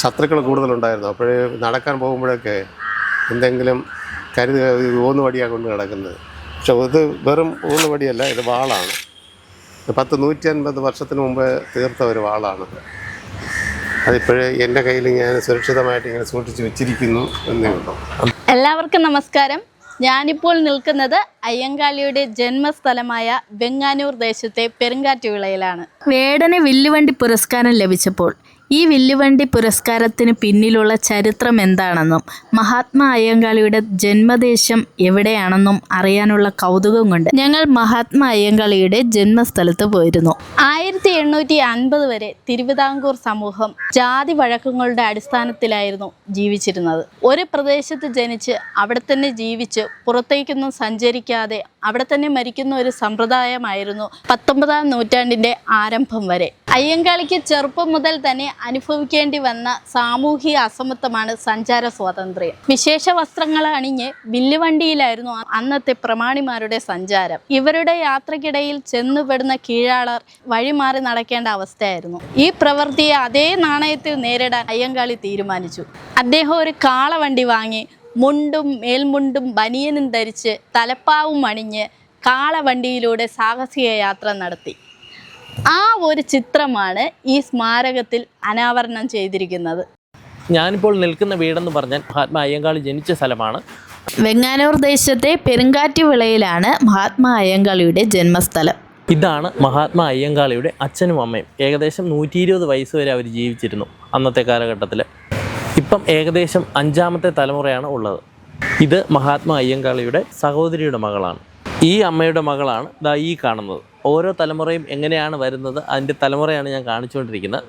ശത്രുക്കൾ കൂടുതലുണ്ടായിരുന്നു. അപ്പോഴേ നടക്കാൻ പോകുമ്പോഴൊക്കെ എന്തെങ്കിലും കരുതി ഊന്നുവടിയാണ് കൊണ്ട് കിടക്കുന്നത് പക്ഷെ ഇത് വെറും ഊന്നുവടിയല്ല ഇത് വാളാണ്. പത്ത് നൂറ്റി അൻപത് വർഷത്തിന് മുമ്പ് തീർത്ത ഒരു വാളാണ്. അതിപ്പോഴേ എന്റെ കയ്യിൽ ഞാൻ സുരക്ഷിതമായിട്ട് ഇങ്ങനെ സൂക്ഷിച്ച് വെച്ചിരിക്കുന്നു എന്നേ ഉള്ളൂ. എല്ലാവർക്കും നമസ്കാരം. ഞാനിപ്പോൾ നിൽക്കുന്നത് അയ്യങ്കാളിയുടെ ജന്മസ്ഥലമായ വെങ്ങാനൂർ ദേശത്തെ പെരുങ്കാറ്റുവിളയിലാണ്. വേടന് വില്ലുവണ്ടി പുരസ്കാരം ലഭിച്ചപ്പോൾ ഈ വില്ലുവണ്ടി പുരസ്കാരത്തിന് പിന്നിലുള്ള ചരിത്രം എന്താണെന്നും മഹാത്മാ അയ്യങ്കാളിയുടെ ജന്മദേശം എവിടെയാണെന്നും അറിയാനുള്ള കൗതുകം കൊണ്ട് ഞങ്ങൾ മഹാത്മാ അയ്യങ്കാളിയുടെ ജന്മസ്ഥലത്ത് പോയിരുന്നു. ആയിരത്തി എണ്ണൂറ്റി അൻപത് വരെ തിരുവിതാംകൂർ സമൂഹം ജാതി വഴക്കങ്ങളുടെ അടിസ്ഥാനത്തിലായിരുന്നു ജീവിച്ചിരുന്നത്. ഒരു പ്രദേശത്ത് ജനിച്ച് അവിടെ തന്നെ ജീവിച്ച് പുറത്തേക്കൊന്നും സഞ്ചരിക്കാതെ അവിടെ തന്നെ മരിക്കുന്ന ഒരു സമ്പ്രദായമായിരുന്നു പത്തൊമ്പതാം നൂറ്റാണ്ടിന്റെ ആരംഭം വരെ. അയ്യങ്കാളിക്ക് ചെറുപ്പം മുതൽ തന്നെ അനുഭവിക്കേണ്ടി വന്ന സാമൂഹിക അസമത്വമാണ് സഞ്ചാര സ്വാതന്ത്ര്യം. വിശേഷ വസ്ത്രങ്ങൾ അണിഞ്ഞ് വില്ലുവണ്ടിയിലായിരുന്നു അന്നത്തെ പ്രമാണിമാരുടെ സഞ്ചാരം. ഇവരുടെ യാത്രക്കിടയിൽ ചെന്നുപെടുന്ന കീഴാളർ വഴിമാറി നടക്കേണ്ട അവസ്ഥയായിരുന്നു. ഈ പ്രവൃത്തിയെ അതേ നാണയത്തിൽ നേരിടാൻ അയ്യങ്കാളി തീരുമാനിച്ചു. അദ്ദേഹം ഒരു കാളവണ്ടി വാങ്ങി മുണ്ടും മേൽമുണ്ടും ബനിയനും ധരിച്ച് തലപ്പാവും അണിഞ്ഞ് കാളവണ്ടിയിലൂടെ സാഹസിക യാത്ര നടത്തി. ആ ഒരു ചിത്രമാണ് ഈ സ്മാരകത്തിൽ അനാവരണം ചെയ്തിരിക്കുന്നത്. ഞാനിപ്പോൾ നിൽക്കുന്ന വീടെന്ന് പറഞ്ഞാൽ മഹാത്മാ അയ്യങ്കാളി ജനിച്ച സ്ഥലമാണ്. വെങ്ങാനൂർ ദേശത്തെ പെരുങ്കാറ്റുവിളയിലാണ് മഹാത്മാ അയ്യങ്കാളിയുടെ ജന്മസ്ഥലം. ഇതാണ് മഹാത്മാ അയ്യങ്കാളിയുടെ അച്ഛനും അമ്മയും. ഏകദേശം നൂറ്റി ഇരുപത് വയസ്സ് വരെ അവർ ജീവിച്ചിരുന്നു അന്നത്തെ കാലഘട്ടത്തിൽ ഇപ്പം ഏകദേശം അഞ്ചാമത്തെ തലമുറയാണ് ഉള്ളത്. ഇത് മഹാത്മാ അയ്യങ്കാളിയുടെ സഹോദരിയുടെ മകളാണ്. ഈ അമ്മയുടെ മകളാണ് ദാ ഈ കാണുന്നത്. ഓരോ തലമുറയും എങ്ങനെയാണ് വരുന്നത് അതിന്റെ തലമുറയാണ് ഞാൻ കാണിച്ചുകൊണ്ടിരിക്കുന്നത്.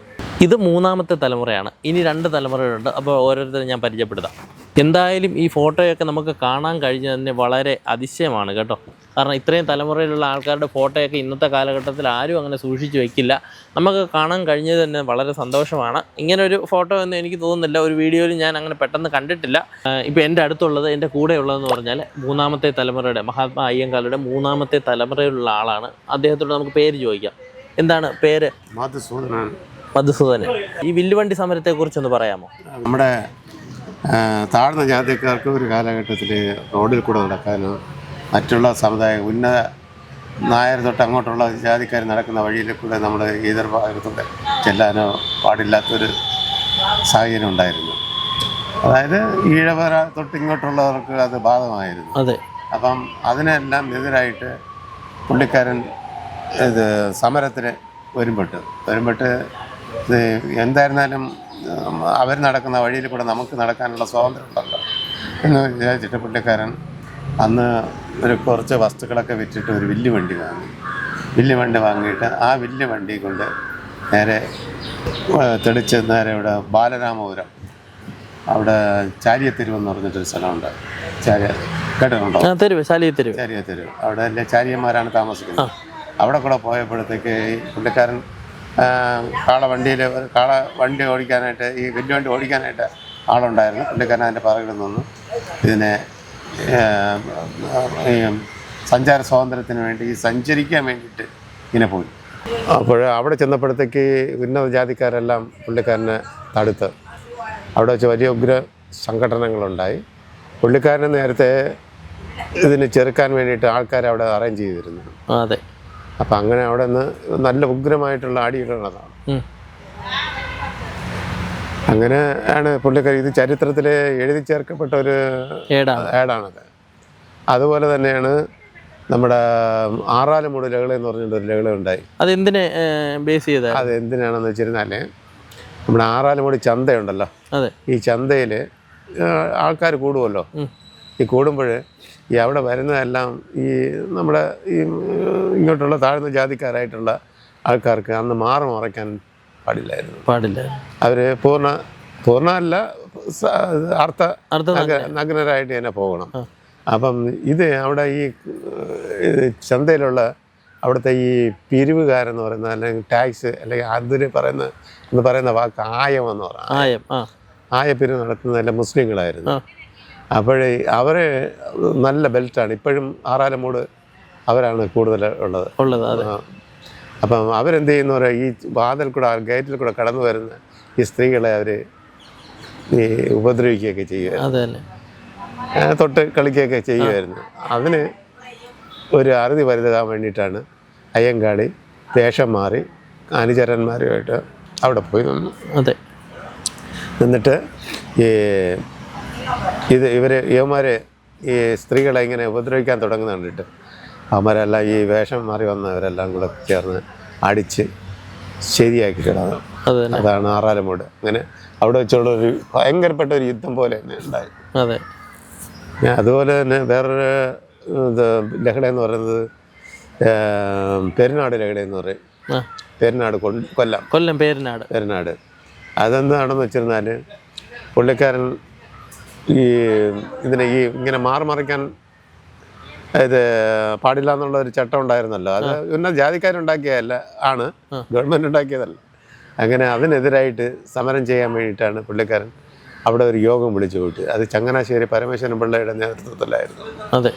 ഇത് മൂന്നാമത്തെ തലമുറയാണ്. ഇനി രണ്ട് തലമുറയുണ്ട് അപ്പോൾ ഓരോരുത്തരും ഞാൻ പരിചയപ്പെടുത്താം. എന്തായാലും ഈ ഫോട്ടോയൊക്കെ നമുക്ക് കാണാൻ കഴിഞ്ഞത് തന്നെ വളരെ അതിശയമാണ് കേട്ടോ. കാരണം ഇത്രയും തലമുറയിലുള്ള ആൾക്കാരുടെ ഫോട്ടോയൊക്കെ ഇന്നത്തെ കാലഘട്ടത്തിൽ ആരും അങ്ങനെ സൂക്ഷിച്ചു വെക്കില്ല. നമുക്ക് കാണാൻ കഴിഞ്ഞത് തന്നെ വളരെ സന്തോഷമാണ്. ഇങ്ങനെ ഒരു ഫോട്ടോ എന്ന് എനിക്ക് തോന്നുന്നില്ല. ഒരു വീഡിയോയിൽ ഞാൻ അങ്ങനെ പെട്ടെന്ന് കണ്ടിട്ടില്ല. ഇപ്പോൾ എന്റെ അടുത്തുള്ളത് എന്റെ കൂടെ ഉള്ളതെന്ന് പറഞ്ഞാൽ മൂന്നാമത്തെ തലമുറയുടെ മഹാത്മാ അയ്യങ്കാലയുടെ മൂന്നാമത്തെ തലമുറയിലുള്ള ആളാണ്. അദ്ദേഹത്തോട് നമുക്ക് പേര് ചോദിക്കാം. എന്താണ് പേര്? മധുസൂദനാണ് മധുസൂദനൻ. ഈ വില്ലുവണ്ടി സമരത്തെക്കുറിച്ചൊന്ന് പറയാമോ? നമ്മുടെ താഴ്ന്ന ജാതിക്കാർക്ക് ഒരു കാലഘട്ടത്തിൽ റോഡിൽ കൂടെ നടക്കാനോ മറ്റുള്ള സമുദായ ഉന്നത നായർ തൊട്ട് അങ്ങോട്ടുള്ള ജാതിക്കാർ നടക്കുന്ന വഴിയിൽ കൂടെ നമ്മൾ ഈതർ ഭാഗത്തൂടെ ചെല്ലാനോ പാടില്ലാത്തൊരു സാഹചര്യം ഉണ്ടായിരുന്നു. അതായത് ഈഴവര തൊട്ട് ഇങ്ങോട്ടുള്ളവർക്ക് അത് ബാധകമായിരുന്നു. അതെ. അപ്പം അതിനെല്ലാം എതിരായിട്ട് പുള്ളിക്കാരൻ ഇത് സമരത്തിന് വരുമ്പോട്ട് വരുമ്പോട്ട് ഇത് എന്തായിരുന്നാലും അവർ നടക്കുന്ന വഴിയിൽ കൂടെ നമുക്ക് നടക്കാനുള്ള സ്വാതന്ത്ര്യം ഉണ്ടല്ലോ. എന്ന് വിചാരിച്ചിട്ട് പുള്ളിക്കാരൻ അന്ന് ഒരു കുറച്ച് വസ്തുക്കളൊക്കെ വിറ്റിട്ട് ഒരു വില്ല് വണ്ടി വാങ്ങി. വില്ല് വണ്ടി വാങ്ങിയിട്ട് ആ വില്ല് വണ്ടി കൊണ്ട് നേരെ തെളിച്ച് നേരെ ഇവിടെ ബാലരാമപുരം. അവിടെ ചാരിയത്തെരുവ് എന്ന് പറഞ്ഞിട്ടൊരു സ്ഥലമുണ്ട്. ചാരിയ കേട്ടിട്ടുണ്ടോ? തരുവേ അവിടെ എല്ലാ ചാരിയന്മാരാണ് താമസിക്കുന്നത്. അവിടെ കൂടെ പോയപ്പോഴത്തേക്ക് ഈ പുള്ളിക്കാരൻ കാള വണ്ടിയിൽ കാള വണ്ടി ഓടിക്കാനായിട്ട് ഈ വലിയ വണ്ടി ഓടിക്കാനായിട്ട് ആളുണ്ടായിരുന്നു. പുള്ളിക്കാരൻ അതിന്റെ പറകിൽ നിന്ന്. ഇതിനെ ആ, ഈ സഞ്ചാര സ്വാതന്ത്ര്യത്തിന് വേണ്ടി ഈ സഞ്ചരിക്കാൻ വേണ്ടിയിട്ട് ഇങ്ങനെ പോയി. അപ്പോൾ അവിടെ ചെന്നപ്പോഴത്തേക്ക് ഉന്നത ജാതിക്കാരെല്ലാം പുള്ളിക്കാരനെ തടുത്ത്. അവിടെ വെച്ച് വലിയ ഉഗ്ര സംഘടനകളുണ്ടായി. പുള്ളിക്കാരനെ നേരത്തെ ഇതിന് ചെറുക്കാൻ വേണ്ടിയിട്ട് ആൾക്കാരെ അവിടെ അറേഞ്ച് ചെയ്തിരുന്നു അതെ. അപ്പം അങ്ങനെ അവിടെ നിന്ന് നല്ല ഉഗ്രമായിട്ടുള്ള ആടിയിടുന്നതാണ്. അങ്ങനെ ആണ് പുള്ളിക്കാരി ഇത് ചരിത്രത്തിൽ എഴുതി ചേർക്കപ്പെട്ട ഒരു ഏടാണ്. ഏടാണത്. അതുപോലെ തന്നെയാണ് നമ്മുടെ ആറാലുമൂട് ലഹള എന്ന് പറഞ്ഞിട്ട് ഒരു ലഹള ഉണ്ടായി. അതെന്തിനെ ബേസ് ചെയ്ത? അത് എന്തിനാണെന്ന് വെച്ചിരുന്നാൽ നമ്മുടെ ആറാലുമൂടി ചന്തയുണ്ടല്ലോ. അതെ. ഈ ചന്തയിൽ ആൾക്കാർ കൂടുമല്ലോ ഈ കൂടുമ്പോൾ ഈ അവിടെ വരുന്നതെല്ലാം ഈ നമ്മുടെ ഈ ഇങ്ങോട്ടുള്ള താഴ്ന്ന ജാതിക്കാരായിട്ടുള്ള ആൾക്കാർക്ക് അന്ന് മാറി മറയ്ക്കാൻ പാടില്ലായിരുന്നു. പാടില്ല. അവർ പൂർണ പൂർണ അല്ല അർത്ഥ നഗ്നരായിട്ട് തന്നെ പോകണം. അപ്പം ഇത് അവിടെ ഈ ചന്തയിലുള്ള അവിടുത്തെ ഈ പിരിവുകാരെന്ന് പറയുന്ന അല്ലെങ്കിൽ ടാക്സ് അല്ലെങ്കിൽ അതിന് പറയുന്ന എന്ന് പറയുന്ന വാക്ക് ആയം എന്ന് പറയാം ആയം ആയപ്പിരിവ് നടത്തുന്നതെല്ലാം മുസ്ലിങ്ങളായിരുന്നു. അപ്പോഴേ അവർ നല്ല ബെൽറ്റാണ്. ഇപ്പോഴും ആറാലമൂട് അവരാണ് കൂടുതൽ ഉള്ളത്. ഉള്ളത് അതെ. അപ്പം അവരെന്ത് ചെയ്യുന്ന പറയുക ഈ വാതിൽ കൂടെ ഗേറ്റിൽ കൂടെ കടന്നു വരുന്ന ഈ സ്ത്രീകളെ അവർ ഈ ഉപദ്രവിക്കുകയൊക്കെ തന്നെ. തൊട്ട് കളിക്കുകയൊക്കെ ചെയ്യുമായിരുന്നു അതിന് ഒരു അറുതി വരുതാൻ വേണ്ടിയിട്ടാണ് അയ്യങ്കാളി വേഷം മാറി അനുചരന്മാരുമായിട്ട് അവിടെ പോയി നിന്നു. അതെ. എന്നിട്ട് ഈ ഇത് ഇവർ യുവമാർ ഈ സ്ത്രീകളെ ഇങ്ങനെ ഉപദ്രവിക്കാൻ തുടങ്ങുന്ന കണ്ടിട്ട് അവന്മാരെല്ലാം ഈ വേഷം മാറി വന്നവരെല്ലാം കൂടെ ചേർന്ന് അടിച്ച് ശരിയാക്കി കിടന്നു. അതാണ് ആറാലമൂട് അങ്ങനെ അവിടെ വെച്ചുള്ള ഒരു ഭയങ്കരപ്പെട്ട ഒരു യുദ്ധം പോലെ തന്നെ ഉണ്ടായി. അതെ. ഞാൻ അതുപോലെ തന്നെ വേറൊരു ഇത് ലഹള എന്ന് പറയുന്നത് പെരുനാട് പെരുന്നാട് ലഹള എന്ന് പറയും. ആ. പെരുന്നാട് കൊല്ലം. കൊല്ലം പെരുനാട് പെരുന്നാട്. അതെന്താണെന്ന് വെച്ചിരുന്നാൽ പുള്ളിക്കാരൻ ഈ ഇതിനെ ഈ ഇങ്ങനെ മാറി മറിക്കാൻ ഇത് പാടില്ല എന്നുള്ള ഒരു ചട്ടം ഉണ്ടായിരുന്നല്ലോ. അത് ഉന്നത ജാതിക്കാരുണ്ടാക്കിയതല്ല ആണ്. ഗവൺമെന്റ് ഉണ്ടാക്കിയതല്ല അങ്ങനെ അതിനെതിരായിട്ട് സമരം ചെയ്യാൻ വേണ്ടിയിട്ടാണ് പുള്ളിക്കാരൻ അവിടെ ഒരു യോഗം വിളിച്ചു പോയിട്ട് അത് ചങ്ങനാശ്ശേരി പരമേശ്വരൻ പിള്ളയുടെ നേതൃത്വത്തിലായിരുന്നു. അതെ.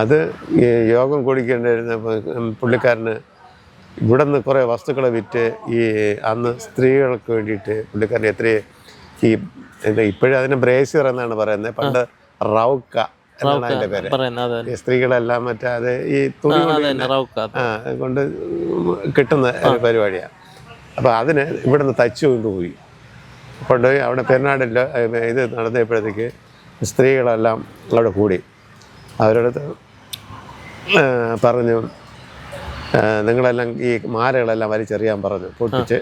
അത് ഈ യോഗം കൂടിക്കേണ്ടിരുന്ന പുള്ളിക്കാരന് ഇവിടെ നിന്ന് കുറേ വസ്തുക്കളെ വിറ്റ് ഈ അന്ന് സ്ത്രീകൾക്ക് വേണ്ടിയിട്ട് പുള്ളിക്കാരൻ എത്ര ഈ ഇപ്പോഴും അതിന് ബ്രേസിയർ എന്നാണ് പറയുന്നത്. പണ്ട് റൗക്ക എന്നാണ് അതിന്റെ പേര്. ഈ സ്ത്രീകളെല്ലാം മറ്റേ അത് ഈ തുണി കൊണ്ട് കിട്ടുന്ന ഒരു പരിപാടിയാണ് അപ്പൊ അതിന് ഇവിടുന്ന് തച്ചു കൊണ്ടുപോയി കൊണ്ടുപോയി അവിടെ പെരുന്നാടില്ല ഇത് നടന്നപ്പോഴത്തേക്ക് സ്ത്രീകളെല്ലാം അവിടെ കൂടി. അവരടുത്ത് പറഞ്ഞു നിങ്ങളെല്ലാം ഈ മാലകളെല്ലാം വലിച്ചെറിയാൻ പറഞ്ഞു പൊട്ടിച്ച്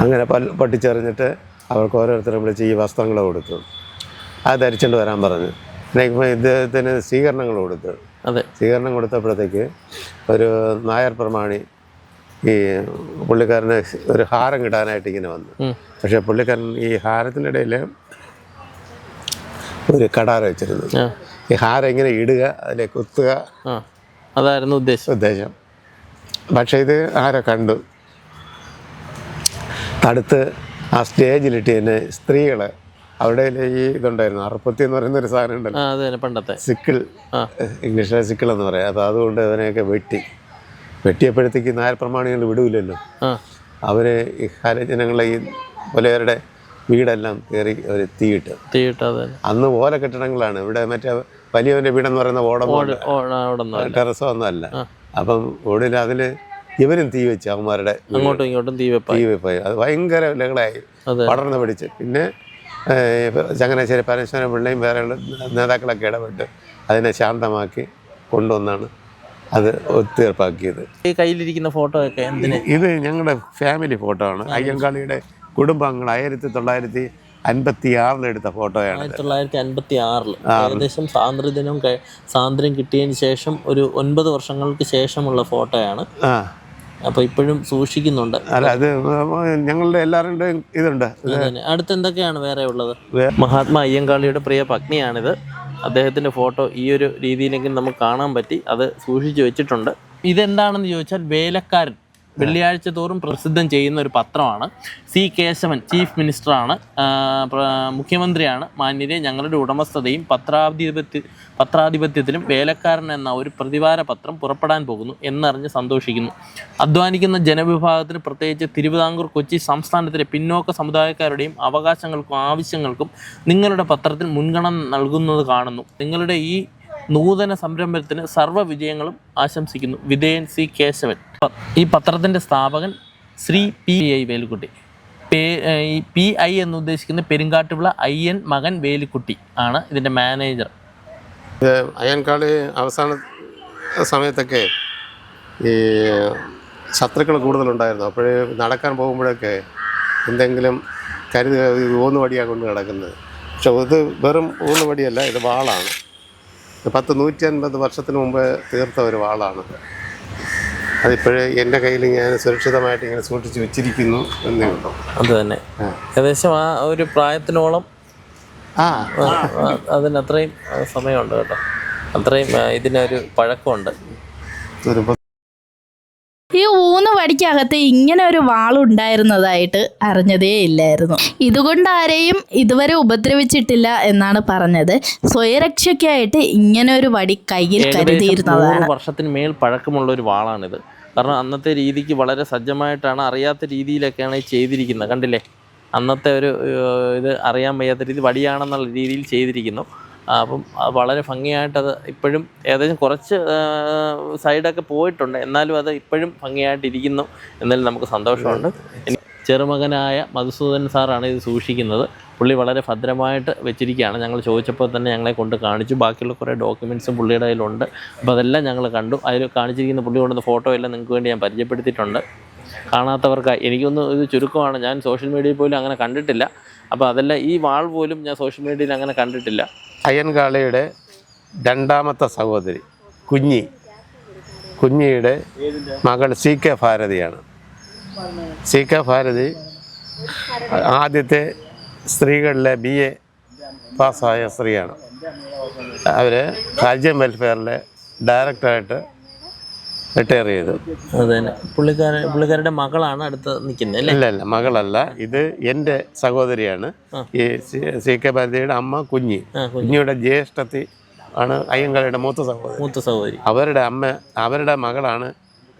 അങ്ങനെ പൊട്ടിച്ചെറിഞ്ഞിട്ട് അവർക്ക് ഓരോരുത്തരും വിളിച്ച് ഈ വസ്ത്രങ്ങൾ കൊടുത്തു. അത് ധരിച്ചുകൊണ്ട് വരാൻ പറഞ്ഞു. ഇദ്ദേഹത്തിന് സ്വീകരണങ്ങൾ കൊടുത്തു. അതെ. സ്വീകരണം കൊടുത്തപ്പോഴത്തേക്ക് ഒരു നായർ പ്രമാണി ഈ പുള്ളിക്കാരന് ഒരു ഹാരം കിട്ടാനായിട്ട് ഇങ്ങനെ വന്നു. പക്ഷെ പുള്ളിക്കാരൻ ഈ ഹാരത്തിന്റെ ഇടയിൽ ഒരു കടാര വെച്ചിരുന്നു. ഈ ഹാരം ഇങ്ങനെ ഇടുക അതിലെ കുത്തുക അതായിരുന്നു ഉദ്ദേശം. ഉദ്ദേശം. പക്ഷേ ഇത് ആരോ കണ്ടു? തടുത്ത് ആ സ്റ്റേജിലിട്ട് തന്നെ സ്ത്രീകൾ അവിടെ ഈ ഇതുണ്ടായിരുന്നു. അറുപ്പത്തി എന്ന് പറയുന്ന ഒരു സാധനം ഉണ്ടല്ലോ പണ്ടത്തെ. സിക്കിൾ. ഇംഗ്ലീഷിലെ സിക്കിൾ എന്ന് പറയാം. അത് അതുകൊണ്ട് അതിനെയൊക്കെ വെട്ടി. വെട്ടിയപ്പോഴത്തേക്ക് നായർ പ്രമാണികൾ വിടൂലല്ലോ. അവർ അവർ ഈ ഹരജനങ്ങളെ ഈ പുലയരുടെ വീടെല്ലാം കയറി അവർ തീയിട്ട്. തീയിട്ട് അന്ന് ഓല കെട്ടിടങ്ങളാണ്. ഇവിടെ മറ്റേ വലിയവന്റെ വീടെന്ന് പറയുന്ന ഓടം ടെറസോ ഒന്നുമല്ല. അപ്പം ഓടിന് അതിൽ ഇവരും തീ വെച്ചു അവന്മാരുടെ അങ്ങോട്ടും ഇങ്ങോട്ടും തീ വെപ്പായി. തീ വെപ്പായി. അത് ഭയങ്കര ലഹളായി. പടർന്ന് പിടിച്ച്. പിന്നെ ചങ്ങനാശ്ശേരി പരമേശ്വരൻ പിള്ളയും വേറെ നേതാക്കളൊക്കെ ഇടപെട്ട് അതിനെ ശാന്തമാക്കി കൊണ്ടുവന്നാണ് അത് ഒത്തീർപ്പാക്കിയത് ഈ കയ്യിലിരിക്കുന്ന ഫോട്ടോ ഒക്കെ എന്തിന്? ഇത് ഞങ്ങളുടെ ഫാമിലി ഫോട്ടോ ആണ്. അയ്യങ്കാളിയുടെ കുടുംബാംഗങ്ങൾ ആയിരത്തി തൊള്ളായിരത്തി അൻപത്തി ആറിലെടുത്ത ഫോട്ടോയാണ് ആയിരത്തി തൊള്ളായിരത്തി അൻപത്തി ആറിൽ ഏകദേശം സ്വാതന്ത്ര്യദിനം സ്വാതന്ത്ര്യം കിട്ടിയതിന് ശേഷം ഒരു ഒൻപത് വർഷങ്ങൾക്ക് ശേഷമുള്ള ഫോട്ടോയാണ്. അപ്പോൾ ഇപ്പോഴും സൂക്ഷിക്കുന്നുണ്ട്. അല്ല അത് ഞങ്ങളുടെ എല്ലാവരുടെയും ഇതുണ്ട്. അടുത്ത് എന്തൊക്കെയാണ് വേറെ ഉള്ളത്? മഹാത്മാ അയ്യങ്കാളിയുടെ പ്രിയ പത്നിയാണിത്. അദ്ദേഹത്തിന്റെ ഫോട്ടോ ഈ ഒരു രീതിയിലെങ്കിലും നമുക്ക് കാണാൻ പറ്റി. അത് സൂക്ഷിച്ചു വെച്ചിട്ടുണ്ട്. ഇതെന്താണെന്ന് ചോദിച്ചാൽ വേലക്കാരൻ. വെള്ളിയാഴ്ച തോറും പ്രസിദ്ധം ചെയ്യുന്ന ഒരു പത്രമാണ്. സി കേശവൻ ചീഫ് മിനിസ്റ്ററാണ്. മുഖ്യമന്ത്രിയാണ്. മാന്യരെ ഞങ്ങളുടെ ഉടമസ്ഥതയും പത്രാധിപത്യ പത്രാധിപത്യത്തിലും വേലക്കാരൻ എന്ന ഒരു പ്രതിവാര പത്രം പുറപ്പെടാൻ പോകുന്നു എന്നറിഞ്ഞ് സന്തോഷിക്കുന്നു. അധ്വാനിക്കുന്ന ജനവിഭാഗത്തിന് പ്രത്യേകിച്ച് തിരുവിതാംകൂർ കൊച്ചി സംസ്ഥാനത്തിലെ പിന്നോക്ക സമുദായക്കാരുടെയും അവകാശങ്ങൾക്കും ആവശ്യങ്ങൾക്കും നിങ്ങളുടെ പത്രത്തിൽ മുൻഗണന നൽകുന്നത് കാണുന്നു. നിങ്ങളുടെ ഈ നൂതന സംരംഭത്തിന് സർവ വിജയങ്ങളും ആശംസിക്കുന്നു. വിധേയൻ സി കേശവൻ. ഈ പത്രത്തിന്റെ സ്ഥാപകൻ ശ്രീ പി ഐ വേലുക്കുട്ടി. പേ പി ഐ എന്ന് ഉദ്ദേശിക്കുന്ന അയ്യൻ മകൻ വേലുക്കുട്ടി ആണ് ഇതിന്റെ മാനേജർ. അയ്യൻകാളി അവസാന സമയത്തൊക്കെ ഈ ശത്രുക്കൾ കൂടുതലുണ്ടായിരുന്നു. അപ്പോഴേ നടക്കാൻ പോകുമ്പോഴൊക്കെ എന്തെങ്കിലും കരുതി ഊന്നുവടിയാണ് കൊണ്ട് നടക്കുന്നത്. പക്ഷെ ഇത് വെറും ഊന്നുവടിയല്ല ഇത് വാളാണ്. പത്ത് നൂറ്റി അൻപത് വർഷത്തിന് മുമ്പ് തീർത്ത ഒരു വാളാണ്. അതിപ്പോഴേ എന്റെ കയ്യിൽ ഞാൻ സുരക്ഷിതമായിട്ട് ഇങ്ങനെ സൂക്ഷിച്ച് വെച്ചിരിക്കുന്നു എന്നേ ഉള്ളൂ. അത് തന്നെ. ഏകദേശം ആ ഒരു പ്രായത്തിനോളം ആ. ആ, ആ, അതിന് അത്രയും സമയമുണ്ട് കേട്ടോ. അത്രയും ഇതിനൊരു പഴക്കമുണ്ട്. ഒരു വടിക്കകത്ത് ഇങ്ങനെ ഒരു വാളുണ്ടായിരുന്നതായിട്ട് അറിഞ്ഞതേ ഇല്ലായിരുന്നു. ഇതുകൊണ്ട് ആരെയും ഇതുവരെ ഉപദ്രവിച്ചിട്ടില്ല എന്നാണ് പറഞ്ഞത്. സ്വയരക്ഷയ്ക്കായിട്ട് ഇങ്ങനെ ഒരു വടി കയ്യിൽ കരുതിയിരുന്നതാണ്. വർഷത്തിന് മേൽ പഴക്കമുള്ള ഒരു വാളാണിത്. കാരണം അന്നത്തെ രീതിക്ക് വളരെ സജ്ജമായിട്ടാണ് അറിയാത്ത രീതിയിലൊക്കെയാണ് ചെയ്തിരിക്കുന്നത്. കണ്ടില്ലേ? അന്നത്തെ ഒരു ഇത് അറിയാൻ വയ്യാത്ത രീതി വടിയാണെന്നുള്ള രീതിയിൽ ചെയ്തിരിക്കുന്നു. അപ്പം വളരെ ഭംഗിയായിട്ടത് ഇപ്പോഴും ഏകദേശം കുറച്ച് സൈഡൊക്കെ പോയിട്ടുണ്ട്. എന്നാലും അത് ഇപ്പോഴും ഭംഗിയായിട്ടിരിക്കുന്നു എന്നതിൽ നമുക്ക് സന്തോഷമുണ്ട്. ചെറുമകനായ മധുസൂദൻ സാറാണ് ഇത് സൂക്ഷിക്കുന്നത്. പുള്ളി വളരെ ഭദ്രമായിട്ട് വെച്ചിരിക്കുകയാണ്. ഞങ്ങൾ ചോദിച്ചപ്പോൾ തന്നെ ഞങ്ങളെ കൊണ്ട് കാണിച്ചു. ബാക്കിയുള്ള കുറേ ഡോക്യുമെന്റ്സും പുള്ളിയുടെ കയ്യിലുണ്ട്. അപ്പോൾ അതെല്ലാം ഞങ്ങൾ കണ്ടു. അതിൽ കാണിച്ചിരിക്കുന്ന പുള്ളി കൊണ്ടുവന്ന ഫോട്ടോ എല്ലാം നിങ്ങൾക്ക് വേണ്ടി ഞാൻ പരിചയപ്പെടുത്തിയിട്ടുണ്ട്. കാണാത്തവർക്ക് എനിക്കൊന്ന് ഇത് ചുരുക്കമാണ്. ഞാൻ സോഷ്യൽ മീഡിയയിൽ പോലും അങ്ങനെ കണ്ടിട്ടില്ല. അപ്പോൾ അതെല്ലാം ഈ വാൾ പോലും ഞാൻ സോഷ്യൽ മീഡിയയിൽ അങ്ങനെ കണ്ടിട്ടില്ല. അയ്യൻകാളിയുടെ രണ്ടാമത്തെ സഹോദരി കുഞ്ഞി. കുഞ്ഞിയുടെ മകൾ സി കെ ഭാരതിയാണ്. സി കെ ഭാരതി ആദ്യത്തെ സ്ത്രീകളിലെ ബി എ പാസ്സായ സ്ത്രീയാണ്. അവർ രാജ്യം വെൽഫെയറിലെ ഡയറക്ടറായിട്ട് റിട്ടയർ ചെയ്തു. അത് തന്നെ പുള്ളിക്കാരൻ പുള്ളിക്കാരുടെ മകളാണ് അടുത്ത് നിൽക്കുന്നത് അല്ലേ? അല്ല മകളല്ല. ഇത് എന്റെ സഹോദരിയാണ്. ഈ സി- കെ ഭാരതിയുടെ അമ്മ കുഞ്ഞി. കുഞ്ഞിയുടെ ജ്യേഷ്ഠത്തി ആണ് അയ്യങ്കാളിയുടെ മൂത്ത സഹോദരി. മൂത്ത സഹോദരി. അവരുടെ അമ്മ അവരുടെ മകളാണ്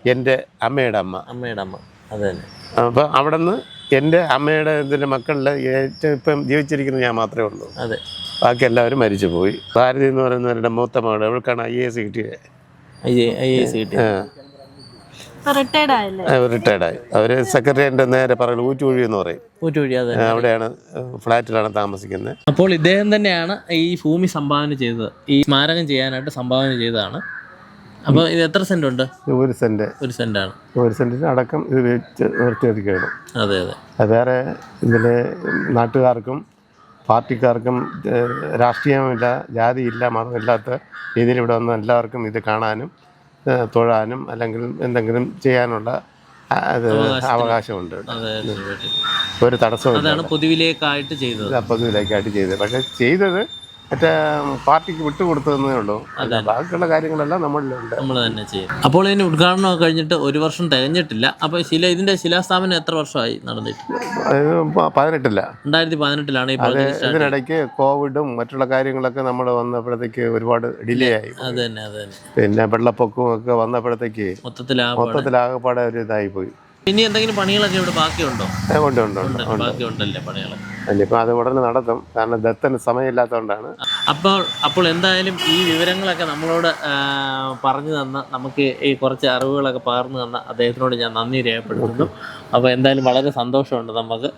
എന്റെ അമ്മയുടെ അമ്മ. അമ്മയുടെ അമ്മ. അത് തന്നെ അപ്പോൾ അവിടെ നിന്ന് എന്റെ അമ്മയുടെ ഇതിന്റെ മക്കളിൽ ഏറ്റവും ഇപ്പം ജീവിച്ചിരിക്കുന്നത് ഞാൻ മാത്രമേ ഉള്ളൂ. അതെ. ബാക്കി എല്ലാവരും മരിച്ചു പോയി ഭാരതി എന്ന് പറയുന്നവരുടെ മൂത്ത മകൾ അവൾക്കാണ് ഐ എ എസ് കിട്ടിയത് റിട്ടയർഡായി അവർ സെക്രട്ടറിയേന്റെ നേരെ പറയുന്നത് ഊറ്റുകുഴി എന്ന് പറയും. അവിടെയാണ് ഫ്ലാറ്റിലാണ് താമസിക്കുന്നത്. അപ്പോൾ ഇദ്ദേഹം തന്നെയാണ് ഈ ഭൂമി സംഭാവന ചെയ്തത്. ഈ സ്മാരകം ചെയ്യാനായിട്ട് സംഭാവന ചെയ്തതാണ്. അപ്പോൾ ഇത് എത്ര സെന്റ് ഉണ്ട്? ഒരു സെന്റ് ഒരു സെന്റാണ് ഒരു സെന്റിന് അടക്കം ഇത് വെച്ച് നിർത്തിയൊതുക്കുകയാണ് അതെ അതെ. അത് വേറെ ഇതിൽ നാട്ടുകാർക്കും പാർട്ടിക്കാർക്കും രാഷ്ട്രീയമില്ല ജാതിയില്ല മതമില്ലാത്ത രീതിയിൽ ഇവിടെ വന്ന എല്ലാവർക്കും ഇത് കാണാനും തൊഴാനും അല്ലെങ്കിൽ എന്തെങ്കിലും ചെയ്യാനുള്ള അത് അവകാശമുണ്ട്. ഒരു തടസ്സമില്ല അതാണ് പൊതുവിലേക്കായിട്ട് ചെയ്തത്. പക്ഷെ ചെയ്തത്. പക്ഷെ ചെയ്തത് മറ്റേ പാർട്ടിക്ക് വിട്ടുകൊടുത്തതെന്നേ ഉള്ളൂ. ബാക്കിയുള്ള കാര്യങ്ങളെല്ലാം നമ്മളിലുണ്ട്. നമ്മൾ തന്നെ ചെയ്യും. അപ്പോൾ ഇതിന് ഉദ്ഘാടനം കഴിഞ്ഞിട്ട് ഒരു വർഷം തികഞ്ഞിട്ടില്ല. അപ്പോൾ ശില ഇതിന്റെ ശിലാസ്ഥാപനം എത്ര വർഷമായി നടന്നിട്ട്? പതിനെട്ടില്ല. രണ്ടായിരത്തി പതിനെട്ടിലാണ് ഈ ഇതിനിടയ്ക്ക് കോവിഡും മറ്റുള്ള കാര്യങ്ങളൊക്കെ നമ്മൾ വന്നപ്പോഴത്തേക്ക് ഒരുപാട് ഡിലേ ആയി. അത് തന്നെ അത് തന്നെ. പിന്നെ വെള്ളപ്പൊക്കവും ഒക്കെ വന്നപ്പോഴത്തേക്ക്. മൊത്തത്തിലാകപ്പാടെ ഒരു ഇതായി പോയി ഇനി എന്തെങ്കിലും പണികളൊക്കെ ഇവിടെ ബാക്കിയുണ്ടോ? ഉണ്ട് ഉണ്ട് ഉണ്ട് ബാക്കിയുണ്ടല്ലേ പണികൾ ഇനിയിപ്പോൾ അത് ഉടനെ നടത്തും. കാരണം ദത്തന് സമയമില്ലാത്തതുകൊണ്ടാണ് അപ്പോൾ അപ്പോൾ എന്തായാലും ഈ വിവരങ്ങളൊക്കെ നമ്മളോട് പറഞ്ഞു തന്ന നമുക്ക് ഈ കുറച്ച് അറിവുകളൊക്കെ പകർന്നു തന്ന അദ്ദേഹത്തിനോട് ഞാൻ നന്ദി രേഖപ്പെടുത്തുന്നു. അപ്പോൾ എന്തായാലും വളരെ സന്തോഷമുണ്ട് നമുക്ക്.